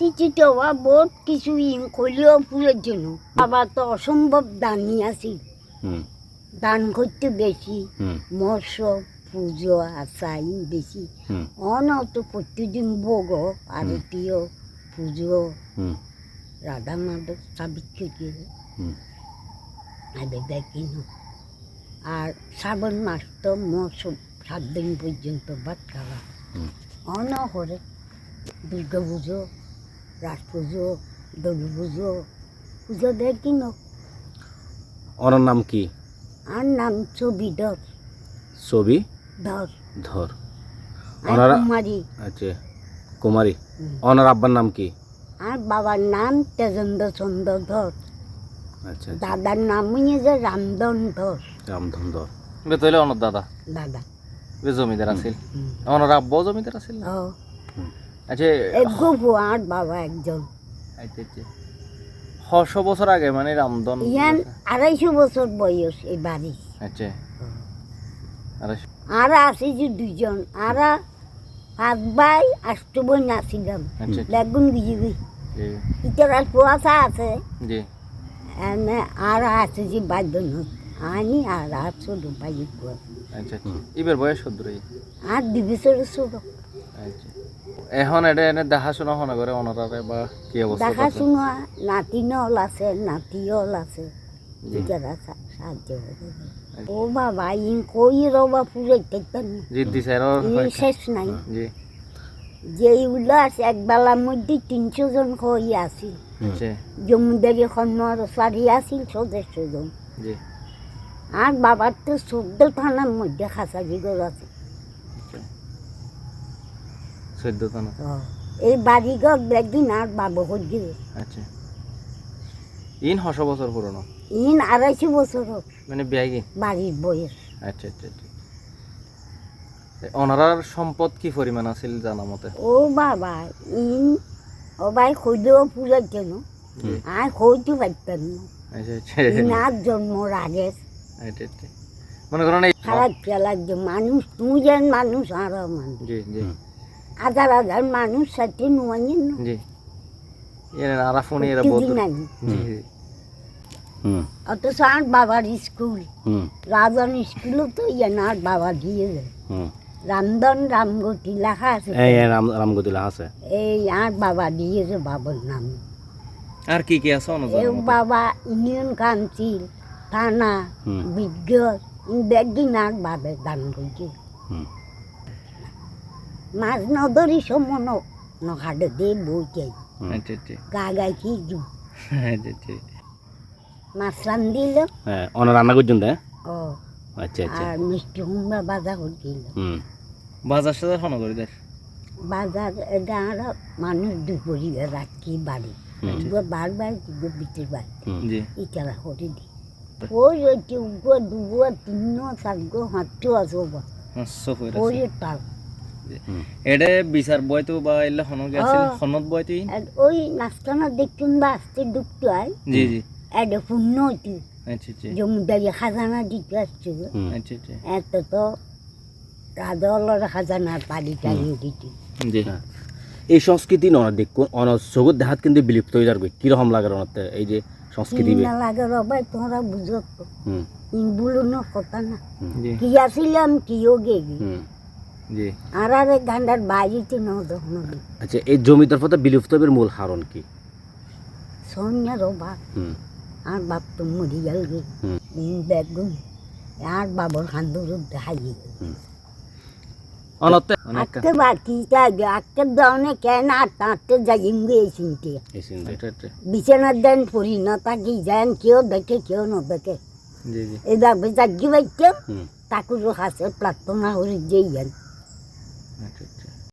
পরিস্থিতিতে ওরা বহুত কিছু ইন করলেও ফুলের জন্য। আবার তো অসম্ভব দানি আছে দান করতে বেশি মৎস্য পুজো আচাই বেশি। হুম। অন তো প্রতিদিন ভোগ আরতীয় পুজো হুম। রাধা মাধব সাবিত্রী আর শ্রাবণ মাস তো মৎস্য সাত দিন পর্যন্ত ভাত খাওয়া। হুম। অন করে দুর্গা পুজো রাস পুজো দোল পুজো ওনার নাম কি? আর নাম ছবি ধর। ছবি? ধর। ধর। ওনারা কুমারী। আচ্ছা কুমারী। ওনার আব্বার নাম কি? আর বাবার নাম তেজেন্দ্র চন্দ্র ধর। আচ্ছা আচ্ছা। দাদার নাম হয়ে যে রামদন ধর। রামধন ধর। বে তইলে অনত দাদা। দাদা। জমিদার আছিল। অনার আব্বাও জমিদার আছিল না? আচ্ছা গপু আর বাবা একজন। আচ্ছা আচ্ছা। ছশো বছর আগে মানে ইয়ান আড়াইশো বছর বয়স এই বাড়ি। আচ্ছা। আরে আর আছে যে দুজন আর পাঁচ ভাই আষ্ট বোন আসিলাম বেগুন গিয়ে গই ইটার আর পোয়াশা আছে। আর আছে যে বাদ্যন আনি আর আর ছোট ভাই আচ্ছা ইবের বয়স কত আর দুই বছর ছোট। আচ্ছা। এখন এটা এনে দেখাশোনা হনা করে অনারারে বা কি অবস্থা দেখা তাতে? শুনা নাতি নল আছে নাতি হল আছে জি। ইটারা সাহায্য করে ও বাবা ইন কই রবা পুরো দেখবেন জি দি স্যার শেষ নাই। জি। যে উল্লাস এক বেলার মধ্যে তিনশো জন কই আসি জমিদারি খন্নর সারি আসিল সদস্য জন আর বাবার তো চোদ্দ থানার মধ্যে খাসাজি ঘর আছে এই একদিন আর বাবা আচ্ছা। ইন ছশো বছর পুরনো ইন আড়াইশো বছর মানে বাড়ির আচ্ছা আচ্ছা আচ্ছা। ওনারার সম্পদ কি পরিমাণ আছিল জানা মতে? ও বাবা ইন ও ভাই জন্য আর পারতাম না জন্মর আগে মনে করেন মানুষ তুই যেন মানুষ আরও মানুষ জি জি। হাজার হাজার মানুষ সাথে নোয়ানি না। জি। এর আরা এরা বহুত জি। জি অথচ আর বাবার স্কুল। হুম। রাজন স্কুলও তো ইয়ে আর বাবা দিয়ে হুম। রামদন রামগতি লেখা আছে এই রাম রামগতি লেখা আছে। এই আর বাবা দিয়েছে বাবার নাম। আর কি কি আছে বাবা ইউনিয়ন কাউন্সিল থানা বিজ্ঞ একদিন আর বাবে দান করছে হুম। মাছ নদরি সমন। আচ্ছা আচ্ছা। গা গাই কি জু। আচ্ছা আচ্ছা। মাছ রান দিল হ্যাঁ ওনার রান্না করছেন তাই ও। আচ্ছা আচ্ছা। আর মিষ্টি কুমড়া বাজা করছিল। হুম। বাজার সাজার ফোন করে দেখ বাজার এটা মানুষ দুপুরিয়ে রাখি বাড়ি। দুপুর বারবার দুপুর বিটির বাড়ি। ইটারা করে দি ওই হচ্ছে উগো দুগো তিন আসব ওই তাল এটা বিচার বয়তো বা এলে হন গেছিল হনত বয়তো? ওই নাস্তানা বা আসতে হয় জি জি। এটা পূর্ণ হইতে আচ্ছা আচ্ছা। জমিদারি খাজানা দিতে আসছে আচ্ছা আচ্ছা। এত তো রাজলের খাজানার দিতে জি। এই সংস্কৃতি নয় দেখুন অনার জগৎ দেখাত কিন্তু বিলুপ্ত হয়ে যাবে কীরকম লাগে এই যে সংস্কৃতি লাগে রবাই তোমরা বুঝো তো। হুম। ইনগুলোর কথা না। কি আসিলাম কিও গেগি? হুম। জি। আর আর এই গান্ডার বাড়িতে ন তখন আচ্ছা এই জমিদার মূল কারণ কি? সন্ধ্যা রবা আর বাপ তো মরি গেল গে। বেগুন আর বাবর খান্দুর দেখাই অনতে আজকে বাকিটা আজকে দাওনে কেন আর তাঁতে যাইম গে এই চিনতে এই চিন্তা আচ্ছা বিছানার দেন পড়ি না তাকি যান কেউ দেখে কেউ ন দেখে। জি জি। এবার বাইতে তাকুর হাসে প্রার্থনা যান। আচ্ছা আচ্ছা